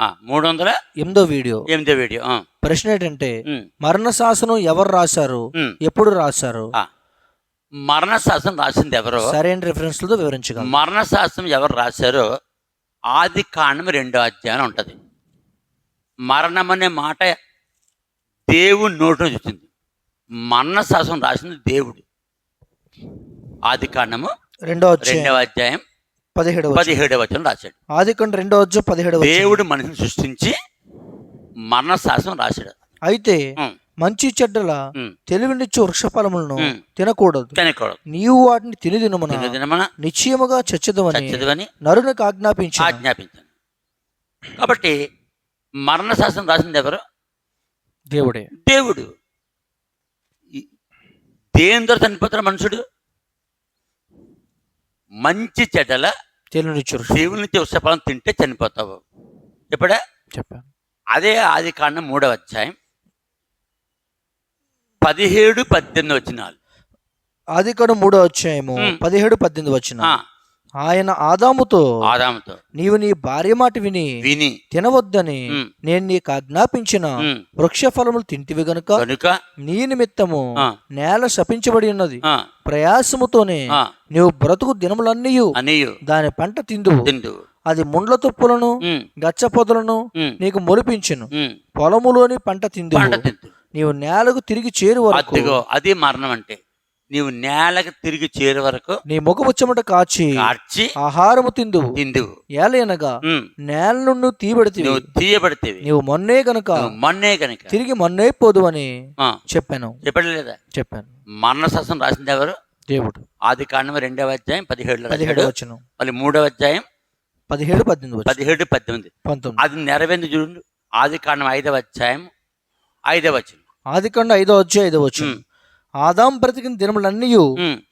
మూడు వందల ఎనిమిదో వీడియో. ఎనిమిదో వీడియో ప్రశ్న ఏంటంటే మరణ శాసనం ఎవరు రాశారు. ఎప్పుడు రాశారు. మరణ శాసనం రాసింది ఎవరో? సరైన రిఫరెన్స్లతో వివరించగలరు మరణ శాసనం ఎవరు రాశారో ఆది కాండం రెండో అధ్యాయం ఉంటుంది. మరణం అనే మాట దేవుడి నోటి నుంచి వచ్చింది మరణ శాసనం రాసింది దేవుడు. ఆది కాండము రెండో రెండవ అధ్యాయం. పదిహేడవ పదిహేడవ వచనం రాశాడు. ఆది కంటే రెండో పదిహేడవ వచనం. దేవుడు మనిషిని సృష్టించి మరణ శాసనం రాశాడు. అయితే మంచి చెడ్డల తెలివినిచ్చు వృక్షఫలములను. తినకూడదు. తినకూడదు. నీవు వాటిని తిని తినమున నిశ్చయముగా చచ్చదవని చచ్చదువని నరునికి ఆజ్ఞాపించు ఆజ్ఞాపించాను. కాబట్టి మరణ శాసనం రాసింది ఎవరు? దేవుడే. దేవుడు. ఈ- దేని ద్వారా చనిపోతాడు మనుషుడు? మంచి చెడ్డల తెలివినిచ్చు దేవుని నుంచి వృక్షఫలం తింటే చనిపోతావు. ఇప్పుడే చెప్పాను. అదే ఆది కాండం మూడవ అధ్యాయం. పదిహేడు పద్దెనిమిది వచ్చినాలు ఆది కంటే మూడో అధ్యాయము. పదిహేడు పద్దెనిమిది వచ్చిన ఆయన ఆదాముతో ఆదాముతో నీవు నీ భార్య మాట విని విని తినవద్దని నేను నీకు ఆజ్ఞాపించిన ఉమ్, వృక్షఫలములు తింటివి గనుక కనుక నీ నిమిత్తము నేల శపించబడి ఉన్నది. ప్రయాసముతోనే నీవు బ్రతుకు దినములన్నీ అనియు దాని పంట తిందు అది ముండ్ల తుప్పులను గచ్చ పొదలను నీకు మొలిపించును. పొలములోని పంట తిందు నీవు నేలకు తిరిగి చేరు వరకు అది మరణం అంటే నీవు నేలకు తిరిగి చేరే వరకు నీ ముఖపుచ్చమట కాచి కార్చి ఆహారము తిందువు తిందువు. ఏలయనగా నేల నుండి తీయబడితివి. నువ్వు తీయబడితేవి. నీవు మొన్నే గనుక మొన్నే కనుక తిరిగి మొన్నే పోదు అని చెప్పాను. చెప్పడం లేదా? చెప్పాను. మరణ శాసనం రాసింది ఎవరు? దేవుడు. ఆది కాండం రెండవ అధ్యాయం పదిహేడు రాశాడు. వచ్చిన మళ్ళీ మూడవ అధ్యాయం పదిహేడు పద్దెనిమిది పదిహేడు పద్దెనిమిది. పంతొమ్మిది. అది నెరవేంది చూడండి. ఆది కాండం ఐదవ అధ్యాయం ఐదవ వచ్చిన ఆది కండ ఐదో వచ్చి ఐదో వచ్చిన ఆదాం బ్రతికిన దినములన్నీ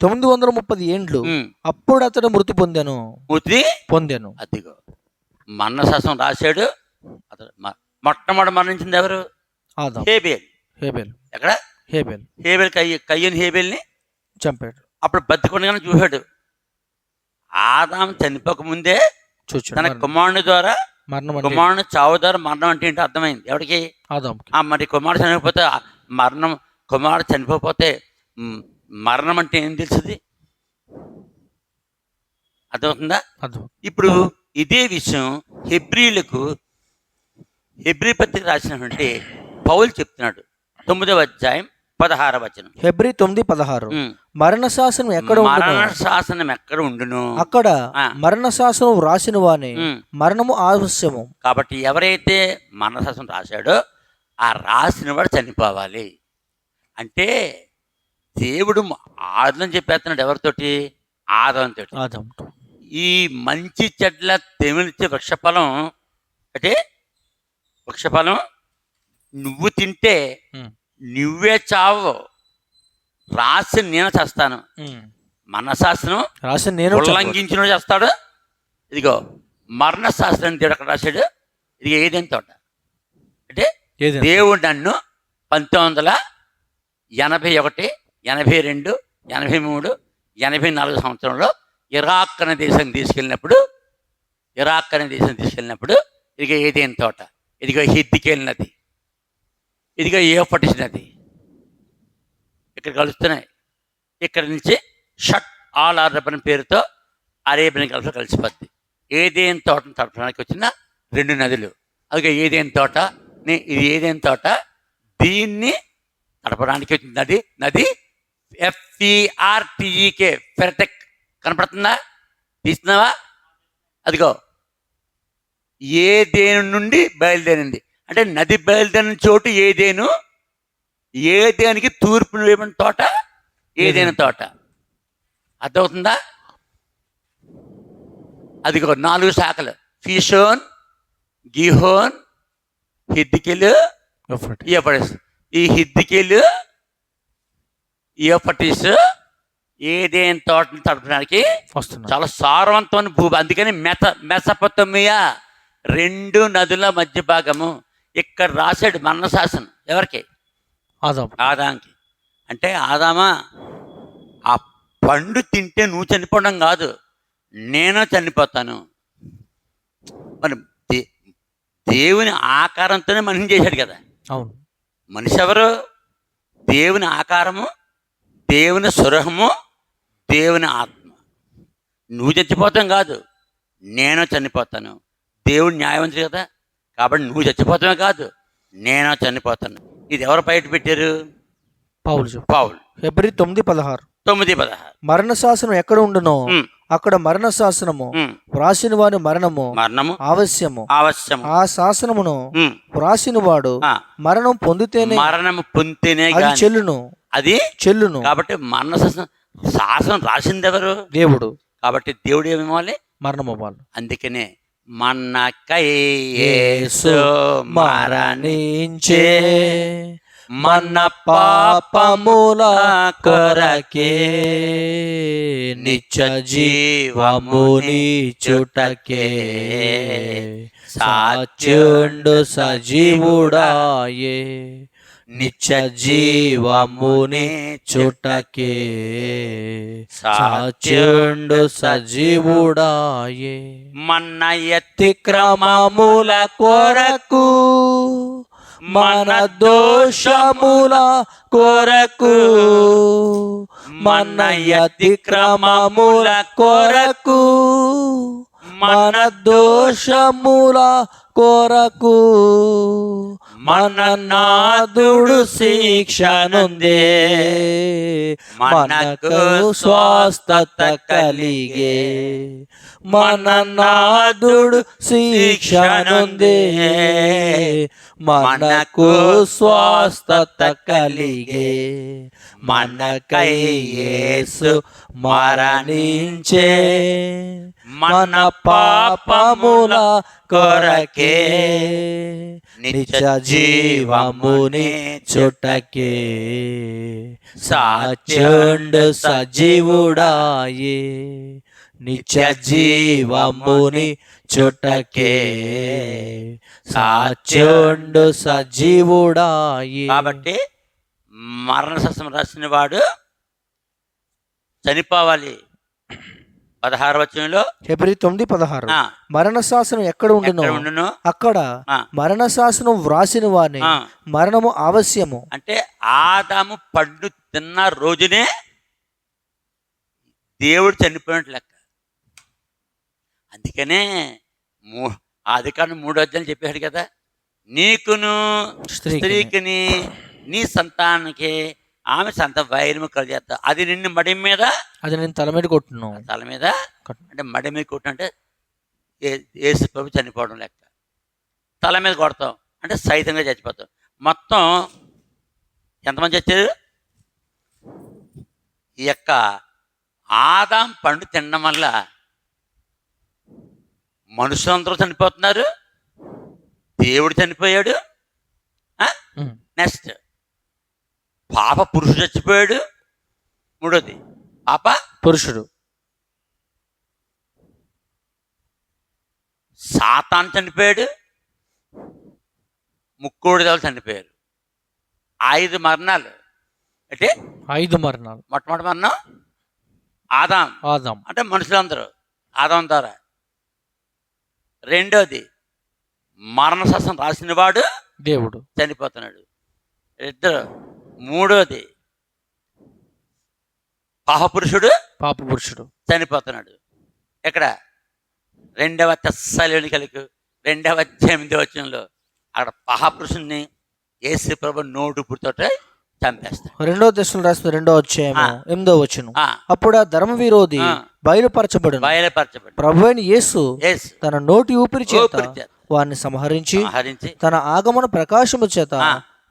తొమ్మిది వందల ముప్పది ఏండ్లు. అప్పుడు అతడు మృతి పొందాను. మూతి పొందాను. అదిగో. మరణ శాసనం రాశాడు. అతడు మొట్టమొదటి మరణించింది ఎవరు? ఆదాం. హేబేల్. హేబెల్. ఎక్కడ? హేబెల్. హేబేల్ కయ్య కయ్యని హేబేల్ని చంపాడు. అప్పుడు బతికొండగానే చూశాడు. ఆదాం చనిపోక ముందే చూచాడు. తన కుమారుని ద్వారా మరణం కుమారుని చావు ద్వారా మరణం అంటే ఏంటో అర్థమైంది? ఎవరికి ఆదాంకి. ఆ మరి కుమారుడు చనిపోతే మరణం కుమారుడు చనిపోతే మరణం అంటే ఏం తెలుస్తుంది అర్థమవుతుందా? అర్థం ఇప్పుడు ఇదే విషయం హెబ్రిలకు హెబ్రి పత్రిక రాసినటువంటి పౌలు చెప్తున్నాడు. తొమ్మిదవ అధ్యాయం పదహార వచనం. ఫిబ్రవరి తొమ్మిది పదహారు. మరణ శాసనం ఎక్కడ మరణ శాసనం ఎక్కడ ఉండును? అక్కడ. మరణ శాసనం రాసిన వాని. మరణము ఆవశ్యము కాబట్టి ఎవరైతే మరణ శాసనం రాశాడో ఆ రాసిన వాడు చనిపోవాలి. అంటే దేవుడు ఆదం చెప్పేస్తున్నాడు ఎవరితోటి? ఆదంతో. ఆదాం ఈ మంచి చెడ్ల తెమిలిచ్చే వృక్షఫలం అంటే వృక్షఫలం నువ్వు తింటే. నువ్వే చావు. రాసి నేను చేస్తాను. మనశాస్త్రం రాసిన నేను. ఉల్లంఘించిన చేస్తాడు. ఇదిగో మరణ శాస్త్రం దేవుడు అక్కడ రాశాడు. ఇది ఏదేం తోట. అంటే? దేవుడు నన్ను పంతొమ్మిది వందల ఎనభై ఒకటి ఎనభై రెండు ఎనభై మూడు ఎనభై నాలుగు సంవత్సరంలో ఇరాక్ అనే దేశం తీసుకెళ్ళినప్పుడు ఇరాక్ అనే దేశం తీసుకెళ్ళినప్పుడు ఇదిగో ఏదేం తోట ఇదిగో హిద్దికేల్ నది ఇదిగో ఏఫటిస్ నది. ఇక్కడ కలుస్తున్నాయి. ఇక్కడ నుంచి షట్ ఆల్ అరబన్ పేరుతో అరేబియన్ గల్ఫ్ కలిసిపోద్ది. ఏదేం తోటను తడపడానికి వచ్చిన రెండు నదులు. అదిగో ఏదేం తోట ఇది ఏదేం తోట దీన్ని తడపడానికి వచ్చిన నది నది ఎఫ్ఈఆర్టీఈకే ఫెరటెక్ కనపడుతుందా? తీస్తున్నావా? అదిగో. ఏదేను నుండి బయలుదేరింది? అంటే నది బయలుదేరిన చోటు ఏదేను ఏదేనికి తూర్పును వేయబడిన తోట? ఏదైనా తోట? అర్థమవుతుందా? అదిగో నాలుగు శాఖలు. ఫిషోన్ గిహోన్ హిద్దికెలు ఎఫర్ట్. ఈ హిద్దికెలు ఇయపటిస్ ఏదేని తోటను తడపడానికి వస్తున్నా చాలా సారవంతమైన భూమి అందుకని మెత మెసపతమియా రెండు నదుల మధ్య భాగము ఇక్కడ రాశాడు మరణ శాసనం. ఎవరికి? ఆదాం ఆదాంకి. అంటే ఆదామా ఆ పండు తింటే నువ్వు చనిపోవడం కాదు నేను చనిపోతాను. మరి దేవుని ఆకారంతోనే మనిషిని చేశాడు కదా. అవును. మనిషి ఎవరు దేవుని ఆకారము దేవుని స్వరహము దేవుని ఆత్మ. నువ్వు చచ్చిపోతాం కాదు నేను చనిపోతాను. దేవుడు న్యాయవంతుడు కదా కాబట్టి నువ్వు చచ్చిపోతామే కాదు నేను చనిపోతాను. ఇది ఎవరు బయట పెట్టారు? పౌలు చెప్పు పావులు ఫిబ్రవరి తొమ్మిది పదహారు. తొమ్మిది పదహారు. మరణ శాసనం ఎక్కడ ఉండునో? అక్కడ మరణ శాసనము. వ్రాసిన వారి మరణము మరణము ఆవశ్యము. అవశ్యము ఆ శాసనమును వ్రాసిన వాడు మరణం పొందితేనే మరణము పొందితేనే అది చెల్లును. అది చెల్లును. కాబట్టి మరణ శాసనం శాసనం రాసింది ఎవరు? దేవుడు. కాబట్టి దేవుడు ఏమి ఇవ్వాలి మరణము వాళ్ళు అందుకనే మన్నకై మరణించే. మన పాపముల కొరకే నిత్య జీవముని చుటకే సాచుండు సజీవుడాయే. నిత్య జీవముని చుటకే సాచుండు సజీవుడాయే. మన అతిక్రమముల కొరకు మన దోషముల కొరకు మన అతిక్రమముల కొరకు. మన దోషముల కొరకు మన నాదుడు శిక్షనుందే. మనకు స్వస్థత కలిగే. మన నాదుడు శిక్షనుందే. మనకు స్వస్థత కలిగే. మనకై యేసు మరణించే. మన పాపముల కొరకే నిత్య జీవముని చుటకే సాచుండు సజీవుడాయే. నిత్య జీవముని చుటకే సాచుండు సజీవుడాయే. కాబట్టి మరణ శాస్త్రం రాసిన వాడు చనిపోవాలి. పదహారు వచనంలో? ఫిబ్రవరి తొమ్మిది పదహారు. మరణ శాసనం ఎక్కడ ఉండునో? అక్కడ మరణ శాసనం వ్రాసిన ఆ. మరణము ఆవశ్యము. అంటే ఆదాము పండు తిన్న రోజునే దేవుడు చనిపోయినట్టు లెక్క. అందుకనే మూ ఆదికాండం మూడో అధ్యాయం చెప్పాడు కదా నీకును స్త్రీకిని. స్త్రీకిని నీ సంతానానికి ఆమె సంత వైరము కలిగేస్తా అది నిన్ను మడి మీద అది నేను తల మీద కొట్టును. తల మీద? కొట్టు. అంటే మడి మీద కొట్టినంటే ఏ- ఏసు ప్రభు చనిపోవడం లెక్క. తల మీద కొడతాం. అంటే సైతంగా చచ్చిపోతాం. మొత్తం ఎంతమంది చచ్చారు? ఈ యొక్క ఆదాం పండు తినడం వల్ల మనుషులందరూ చనిపోతున్నారు. దేవుడు చనిపోయాడు. నెక్స్ట్ పాప పురుషుడు చచ్చిపోయాడు. మూడోది పాప పురుషుడు. సాతాన్ చనిపోయాడు. ముక్కోడి దేవలు చనిపోయారు. ఐదు మరణాలు. అంటే ఐదు మరణాలు. మొట్టమొదటి మరణం ఆదాం. ఆదాం. అంటే మనుషులందరూ. ఆదాం ద్వారా. రెండోది మరణ శాసనం రాసిన వాడు దేవుడు. చనిపోతున్నాడు. ఇద్దరు. మూడోది పాపపురుషుడు పాప పురుషుడు చనిపోతున్నాడు. ఎక్కడ? రెండవ తెస్సలోనికలకు రెండవ ఎనిమిది వచనంలో అక్కడ మహాపురుషుణ్ణి యేసు ప్రభు నోటు పుడితోట చంపేస్తాడు. రెండో దశలు రాసిన రెండో అధ్యాయము ఆ. ఎనిమిదో వచ్చును అప్పుడు ఆ ధర్మ విరోధి ఆ. బయలుపరచబడును. బయలుపరచబడి ప్రభు అయిన యేసు తన నోటి ఊపిరి చేత వారిని సంహరించి తన ఆగమన ప్రకాశము చేత.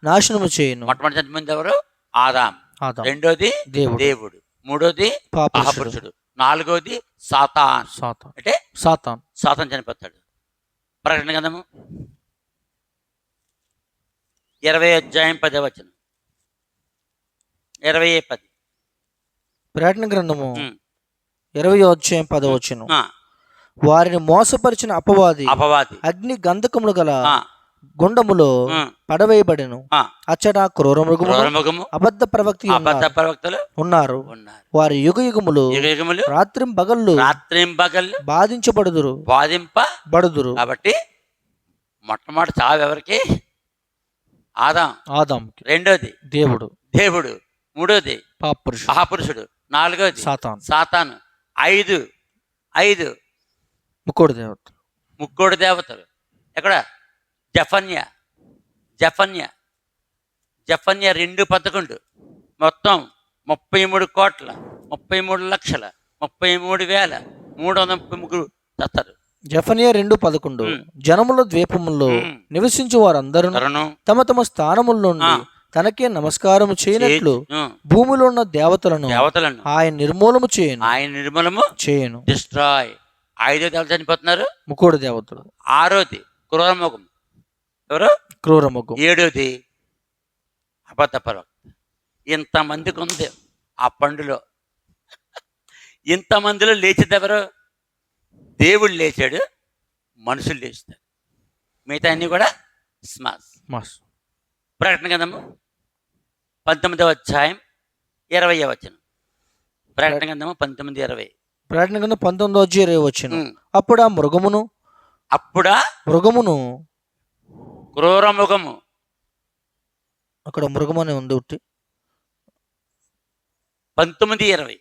నాశనము చేయను. మొట్టమొదటి చనిపోయింది ఎవరు? ఆదాం ఆదాం రెండోది దేవుడు. దేవుడు. మూడోది మహాపురుషుడు నాలుగోది సాతాన్. సాతాన్. అంటే సాతాన్. సాతం చనిపోతాడు. ప్రకటన గంధము ఇరవై అధ్యాయం పదే వచనం. ఇరవై పది. ప్రకటన గ్రంథము. ఇరవై అధ్యాయం పదవచ్చును ఆ, వారిని మోసపరిచిన అపవాది అపవాది. అగ్ని గంధకములు గల గుండములో పడవేయబడెను. అచ్చట క్రూర క్రూరముఖము అబద్ధ ప్రవక్తి అబద్ధ ప్రవక్తలు ఉన్నారు. వారి యుగ యుగములు రాత్రి పగళ్ళు రాత్రింపగళ్ళు బాధించబడుదురు. బాధింప బడుదురు కాబట్టి మొట్టమొదటి చావు ఎవరికి? ఆదాం. ఆదాంకి. రెండోది దేవుడు. దేవుడు. మూడోది పాపురుషుడు మహాపురుషుడు. నాలుగోది సాతాన్. సాతాను. ఐదు. ఐదు. ముక్కోడు దేవత. ముక్కోడు దేవతలు. ఎక్కడ? జఫన్య జఫన్య జఫన్య రెండు పదకొండు. మొత్తం ముప్పై మూడు కోట్ల ముప్పై మూడు లక్షల ముప్పై మూడు వేల మూడు వందల ముప్పై ముగ్గురు చస్తారు జఫనియా రెండు పదకొండు. జనముల ద్వీపములో ఉమ్. నివసించు వారందరూ తమ తమ స్థానముల నుండి ఆ. తనకే నమస్కారం చేయనట్లు. భూమిలో ఉన్న దేవతలను దేవతలను. ఆయన నిర్మూలము చేయను. ఆయన నిర్మలము చేయను. డిస్ట్రాయ్ ఐదో దేవత చనిపోతున్నారు? ముక్కోడు దేవతలు. ఆరోది క్రూరముఖం ఎవరు? క్రూరముఖం ఏడోది. అబద్ధ ప్రవక్త ఇంతమందికి ఉంది ఆ పండులో. ఇంతమందిలో లేచేది ఎవరు? దేవుడు లేచాడు మనుషులు లేచుతారు మిగతా అన్నీ కూడా స్మాస్. మాస్ ప్రకటన గ్రంథము పంతొమ్మిదవ అధ్యాయం ఇరవై వచనం. ప్రకటన గ్రంథము పంతొమ్మిది ఇరవై. ప్రకటన కింద పంతొమ్మిదో వచ్చి ఇరవై వచ్చిన. అప్పుడు ఆ మృగమును? అప్పుడా? మృగమును క్రూరముఖము అక్కడ మృగము అని ఉంది ఒకటి పంతొమ్మిది ఇరవై.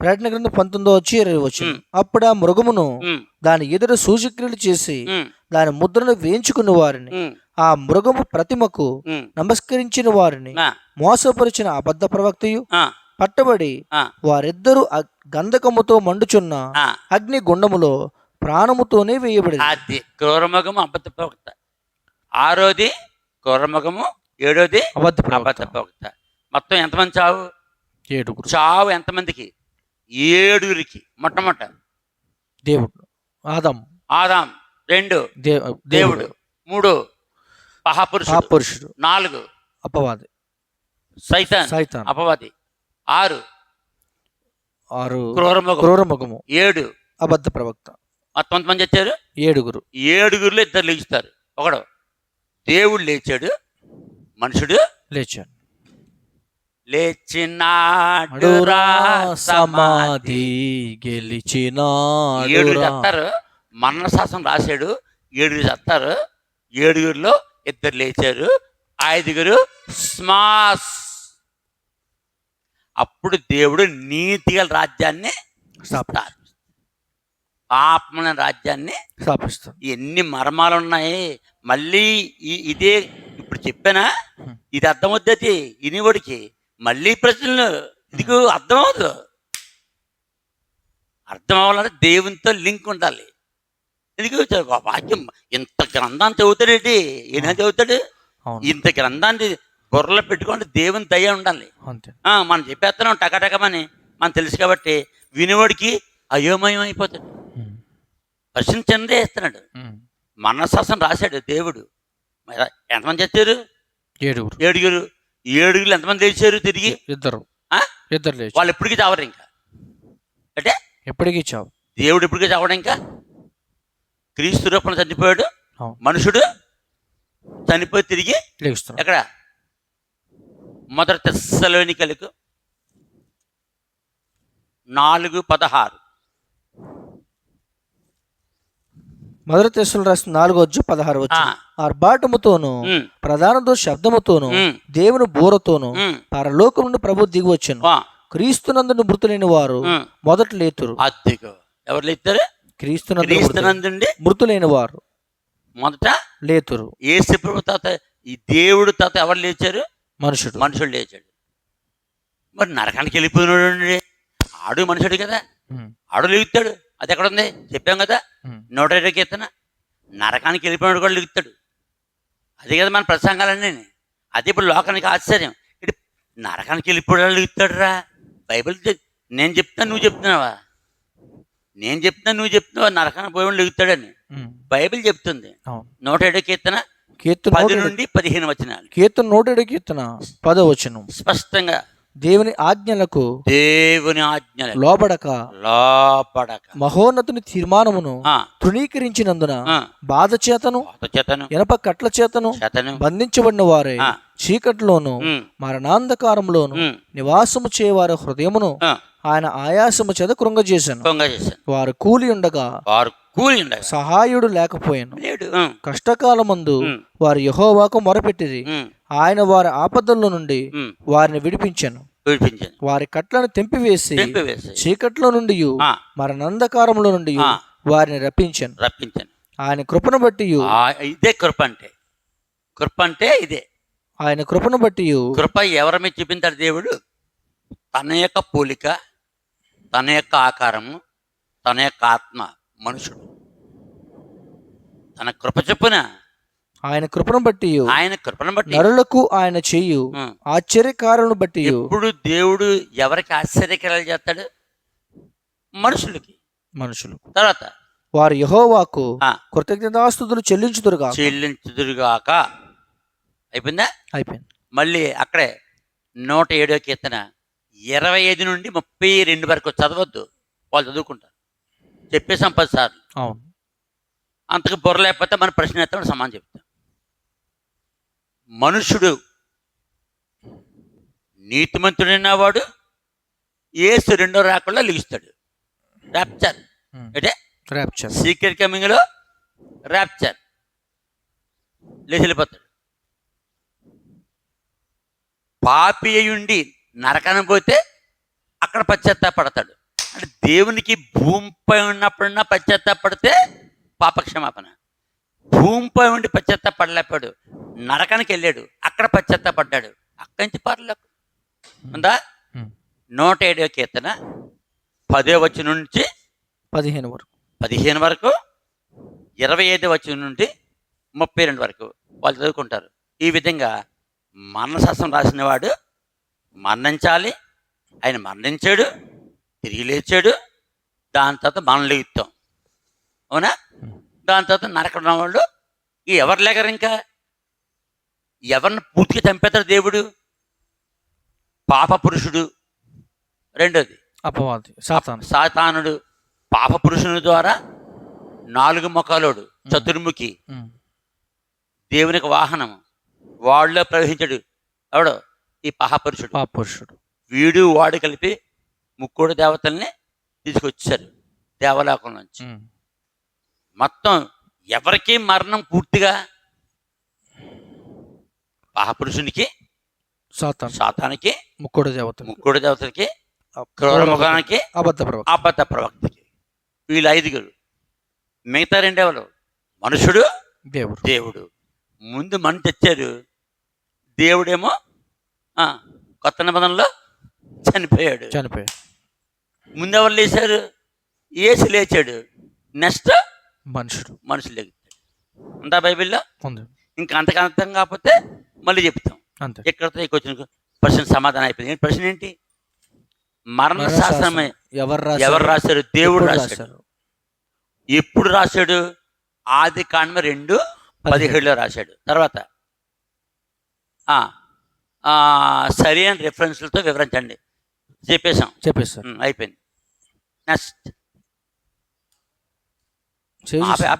ప్రకటన కింద పంతొమ్మిదో వచ్చి ఇరవై వచ్చిన ఉం. అప్పుడు ఆ మృగమును దాని ఎదుట సూచక్రియలు చేసి దాని ముద్రను వేయించుకున్న వారిని ఆ మృగము ప్రతిమకు. నమస్కరించిన వారిని మోసపరిచిన అబద్ధ ప్రవక్తయు పట్టబడి వారిద్దరూ గంధకముతో మండుచున్న. అగ్ని గుండములో ప్రాణముతోనే వేయబడింది అది క్రూరముఖము అబద్ధ ప్రవక్త. ఆరోది క్రూరముఖము ఏడోది అబద్ధ అబద్ధ ప్రవక్త మొత్తం ఎంతమంది చావు? ఏడుగురు చావు ఎంతమందికి? ఏడుగురికి మొట్టమొదట దేవుడు. ఆదం. ఆదాం. రెండు. దేవుడు. మూడు. మహాపురుషుడు. పురుషుడు నాలుగు. అపవాది. సైతాన్. సైతాన్. అపవాది. ఆరు. ఆరు. క్రూరముఖం క్రూరముఖము. ఏడు. అబద్ధ ప్రవక్త మొత్తం ఎంతమంది వచ్చారు? ఏడుగురు. ఏడుగురులో ఇద్దరు లేచుతారు. ఒకడు. దేవుడు లేచాడు మనుషుడు లేచాడు. లేచినాడు సమాధి గెలిచినాడురా చస్తారు మరణ శాసనం రాశాడు ఏడుగురు చస్తారు ఏడుగురిలో ఇద్దరు లేచారు ఐదుగురు స్మాస్ అప్పుడు దేవుడు నీతిగల రాజ్యాన్ని స్థాపిస్తాడు పాపమైన రాజ్యాన్ని స్థాపిస్తాడు ఎన్ని మర్మాలు ఉన్నాయి మళ్ళీ ఇదే ఇప్పుడు చెప్పానా. ఇది అర్థమవుద్ది ఇనివాడికి మళ్ళీ ప్రశ్నలు ఇదిగో అర్థమవుదు? అర్థం అవ్వాలంటే దేవునితో లింక్ ఉండాలి. ఎందుకు వాక్యం ఇంత గ్రంథాన్ని చదువుతాడేంటి ఈయన చదువుతాడు? ఇంత గ్రంథాన్ని బుర్రలో పెట్టుకుంటే దేవుని దయ ఉండాలి. మనం చెప్పేస్తున్నాం టకటకమని. మనం తెలుసు కాబట్టి వినివాడికి అయోమయం అయిపోతాడు. ఉమ్. ప్రశ్న చెందే ఇస్తున్నాడు. ఉమ్. మనశాసనం రాశాడు దేవుడు. ఎంతమంది చచ్చారు ఏడుగురు. ఏడుగురు. ఏడుగురు ఎంతమంది లేచారు తిరిగి? ఇద్దరు. ఆ? ఇద్దరు లేచి వాళ్ళు ఎప్పటికీ చావరు ఇంకా? అంటే? ఎప్పటికీ చావు దేవుడు ఎప్పటికీ చావడం ఇంకా? క్రీస్తు రూపంలో చనిపోయాడు. మనుషుడు చనిపోయి తిరిగి లేస్తున్నాడు ఎక్కడ? మొదటి తెస్సలోనికలకు నాలుగు పదహారు. మొదటి తెస్సులు రాసిన నాలుగు వచ్చు పదహారు వచ్చు ఆర్భాటముతోను ప్రధానతో శబ్దముతోను దేవుని బూరతోను పరలోకం నుండి ప్రభు దిగి వచ్చాను. క్రీస్తునందును మృతులైన వారు. మొదట లేతురు. ఎవరు క్రీస్తునందు క్రీస్తునందుండి? మృతులైన వారు మొదట లేతురు. ఏసు ప్రభు తాత ఈ దేవుడు తాత ఎవరు లేచారు? మనుషుడు. మనుషుడు లేచాడు. మరి నరకానికి వెళ్ళిపోయినాడు ఆడు మనుషుడు కదా. ఆడు లేగుతాడు. అది ఎక్కడ ఉంది చెప్పాం కదా. నూట ఇరవై కీర్తన. నరకానికి వెళ్ళిపోయినాడు కూడా లేగుతాడు. అదే కదా మన ప్రసంగాలన్నీ. అది ఇప్పుడు లోకానికి ఆశ్చర్యం. ఇటు నరకానికి వెళ్ళిపోయాడు లేగుతాడు రా బైబిల్ నేను చెప్తాను నువ్వు చెప్తున్నావా? నేను చెప్తున్నా నువ్వు చెప్తున్నావా? నరకానికి పోయి లేగుతాడని. బైబిల్ చెప్తుంది. అవును. నూట ఏడో కీర్తన కీర్తన పది నుండి పదిహేను వచనాలు. కీర్తన నూట ఏడు కీర్తన పదో వచనం. స్పష్టంగా దేవుని ఆజ్ఞలకు దేవుని ఆజ్ఞలు లోబడక లోపడక మహోన్నతుని తీర్మానమును తృణీకరించినందున బాధ చేతను ఎనప కట్ల చేతను బంధించబడిన వారే చీకట్లోను మరణాంధకారంలోను నివాసము చేయవారి హృదయమును ఆయన ఆయాసము చేత కృంగజేశాను. వారు కూలి ఉండగా వారు కూలి సహాయుడు లేకపోయాను. కష్టకాలమందు వారు యహోవాకు మొరపెట్టిరి. ఉం, ఆయన వారి ఆపదల్లో నుండి. వారిని విడిపించాను. విడిపించింది వారి కట్లను తెంపివేసి చీకట్లో నుండి మరణంధకారంలో నుండి. వారిని రప్పించాను. రప్పించాను. ఆయన కృపను బట్టి ఇదే కృప అంటే. కృప అంటే ఇదే. ఆయన కృపను బట్టి కృప ఎవరి మీద చూపించాడు దేవుడు? తన యొక్క పోలిక తన యొక్క ఆకారము తన యొక్క ఆత్మ మనుషుడు. తన కృప చొప్పున ఆయన కృపను బట్టి ఆయన కృపను బట్టి నరులకు ఆయన చెయ్యు. ఆశ్చర్యకారులను బట్టి ఎప్పుడు దేవుడు ఎవరికి ఆశ్చర్యకరాలు చేస్తాడు? మనుషులకి. మనుషులు తర్వాత వారు యహోవాకు కృతజ్ఞతాస్తుతులు చెల్లించుదురుగా చెల్లించుదురుగాక. అయిపోయిందా? అయిపోయింది. మళ్ళీ అక్కడే నూట ఏడో కీర్తన ఇరవై ఐదు నుండి ముప్పై రెండు వరకు చదవద్దు. వాళ్ళు చదువుకుంటారు. చెప్పేసాం పది సార్లు. అవును. అంతకు బుర్ర లేకపోతే మన ప్రశ్న ఎత్తామని సమానం చెప్తాం. మనుషుడు నీతిమంతుడైన వాడు ఏసు రెండో రాకుండా లిగిస్తాడు. ర్యాప్చర్. అంటే ర్యాప్చర్ సీక్రెట్ కమింగ్లో ర్యాప్చర్ లేచి వెళ్ళిపోతాడు. పాపి అయ్యుండి నరకన పోతే అక్కడ పశ్చాత్తాపడతాడు. అంటే దేవునికి భూమిపై ఉన్నప్పుడున్నా పశ్చాత్తాపడితే పాపక్షమాపణ. భూమిపై ఉండి పశ్చాత్తాపడలేపాడు నరకానికి వెళ్ళాడు. అక్కడ పశ్చాత్తాపడ్డాడు అక్కడి నుంచి పర్లేదు ఉందా. నూట ఏడో కీర్తన పదో వచ్చి నుంచి పదిహేను వరకు. పదిహేను వరకు ఇరవై ఐదు వచ్చిన నుండి ముప్పై రెండు వరకు వాళ్ళు చదువుకుంటారు. ఈ విధంగా మరణశాస్త్రం రాసిన వాడు మరణించాలి. ఆయన మరణించాడు తిరిగి లేచాడు. దాని తర్వాత మనం లేగుతాం అవునా? దాని తర్వాత నరకడం వాళ్ళు ఎవరు లేగరు ఇంకా? ఎవరిని పూర్తిగా చంపేతాడు దేవుడు? పాప పురుషుడు. రెండోది. అపవాది సాతాను. సాతానుడు. పాప పురుషుని ద్వారా నాలుగు ముఖాలోడు చతుర్ముఖి. దేవునికి వాహనం. వాళ్ళలో ప్రవహించాడు. ఎవడో? ఈ మహాపురుషుడు పాపురుషుడు వీడు వాడు కలిపి ముక్కోడు దేవతల్ని తీసుకొచ్చారు. దేవలోకం నుంచి. మొత్తం ఎవరికి మరణం పూర్తిగా? మహాపురుషునికి? సాతానికి? ముక్కుడు దేవతలు ముక్కోడు దేవతలకి? క్రూర ముఖానికి? అబద్ధ ప్రవక్త. అబద్ధ ప్రవక్తకి. వీళ్ళు ఐదుగురు. మిగతా రెండెవరు? మనుషుడు దేవుడు. దేవుడు. ముందు మన తెచ్చారు. దేవుడేమో కొత్త నిబంధనలో చనిపోయాడు. చనిపోయాడు. ముందు ఎవరు లేచారు? ఏసు లేచాడు. నెక్స్ట్ మనుషుడు. మనుషులు లెగుతాడు ఉందా బైబిల్లో? ఉంది. ఇంకా అంతకు అర్థం కాకపోతే మళ్ళీ చెప్తాం. అంతే. ఎక్కడితో ఈ వచ్చిన ప్రశ్న సమాధానం అయిపోయింది. ప్రశ్న ఏంటి? మరణ శాస్త్రమే ఎవరు ఎవరు రాశారు? దేవుడు రాశాడు. ఎప్పుడు రాశాడు? ఆది కాండం రెండు పదిహేడులో రాశాడు. తర్వాత? సరైన రెఫరెన్స్లతో వివరించండి. చెప్పేశాం. చెప్పేస్తారు ఉమ్, అయిపోయింది. నెక్స్ట్ 其实阿